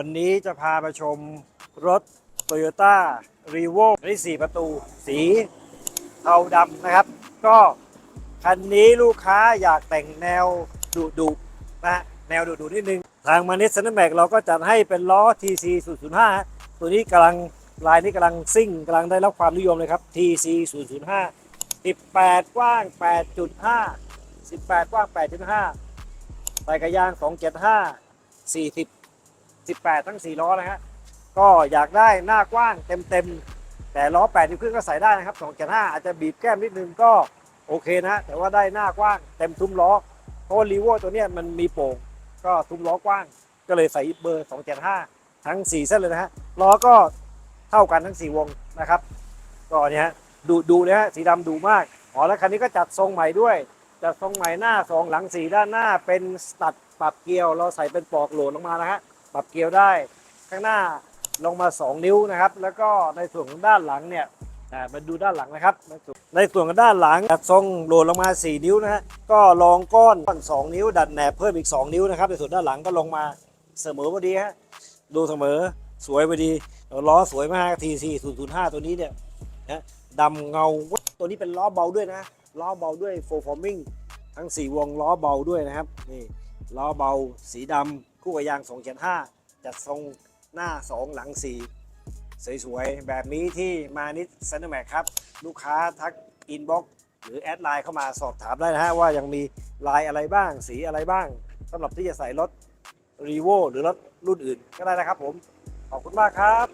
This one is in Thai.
วันนี้จะพามาชมรถ Toyota r e v o ที่ 4 ประตู สีเทาดำนะครับ ก็คันนี้ลูกค้าอยากแต่งแนวดุดุนะฮะแนวดุดุนิดนึง ทางมานิสซันแม็กเราก็จัดให้เป็นล้อ TC 005 ตัวนี้กำลังลายนี้กำลังซิ่งกำลังได้รับความนิยมเลยครับ TC 005 18 กว้าง 8.5 18 กว้าง 8.5ใส่กระยาง 275 40 18 ทั้ง 4 ล้อนะฮะก็อยากได้หน้ากว้างเต็มๆ แต่ล้อ8นิ้วครึ่งก็ใส่ได้นะครับ275อาจจะบีบแก้มนิดนึงก็โอเคนะแต่ว่าได้หน้ากว้างเต็มทุ้มล้อเพราะว่ารีโวตัวเนี้ยมันมีโป่งก็ทุ้มล้อกว้าง ก็เลยใส่เบอร์ 275 ทั้ง 4 เส้นเลยนะฮะล้อก็เท่ากันทั้ง 4 วงนะครับก็เนี่ยฮะดูดูเลยฮะสีดำดูมากอ๋อแล้วคันนี้ก็จัดทรงใหม่ด้วยจัดทรงใหม่หน้าสองหลังสีด้านหน้าเป็นสตัดปรับเกลียว เราใส่เป็นปลอกโหลดลงมานะฮะ ปรับเกลียวได้ข้างหน้าลงมา 2 นิ้วนะครับ แล้วก็ในส่วนของด้านหลังเนี่ยมาดูด้านหลังนะครับ ในส่วนของด้านหลังจัดทรงโหลดลงมา 4 นิ้วนะฮะก็รองก้อน2นิ้ว ดัดแหนบเพิ่มอีก 2 นิ้วนะครับในส่วนด้านหลังก็ลงมาเสมอพอดีฮะดูเสมอสวยพอดีล้อสวยมาก TC 005ตัวนี้เนี่ยนะดำเงาตัวนี้เป็นล้อเบาด้วยนะล้อเบาด้วย full forming ทั้ง 4 วงล้อเบาด้วยนะครับนี่ล้อเบาสีดำ คู่กับยาง 275 จัดทรงหน้า 2 หลัง 4 สวยๆ แบบนี้ที่มานิดซันแมกครับ ลูกค้าทักอินบ็อกหรือแอดไลน์เข้ามาสอบถามได้นะฮะ ว่ายังมีลายอะไรบ้างสีอะไรบ้างสำหรับที่จะใส่รถรีโวหรือรถรุ่นอื่นก็ได้นะครับผม ขอบคุณมากครับ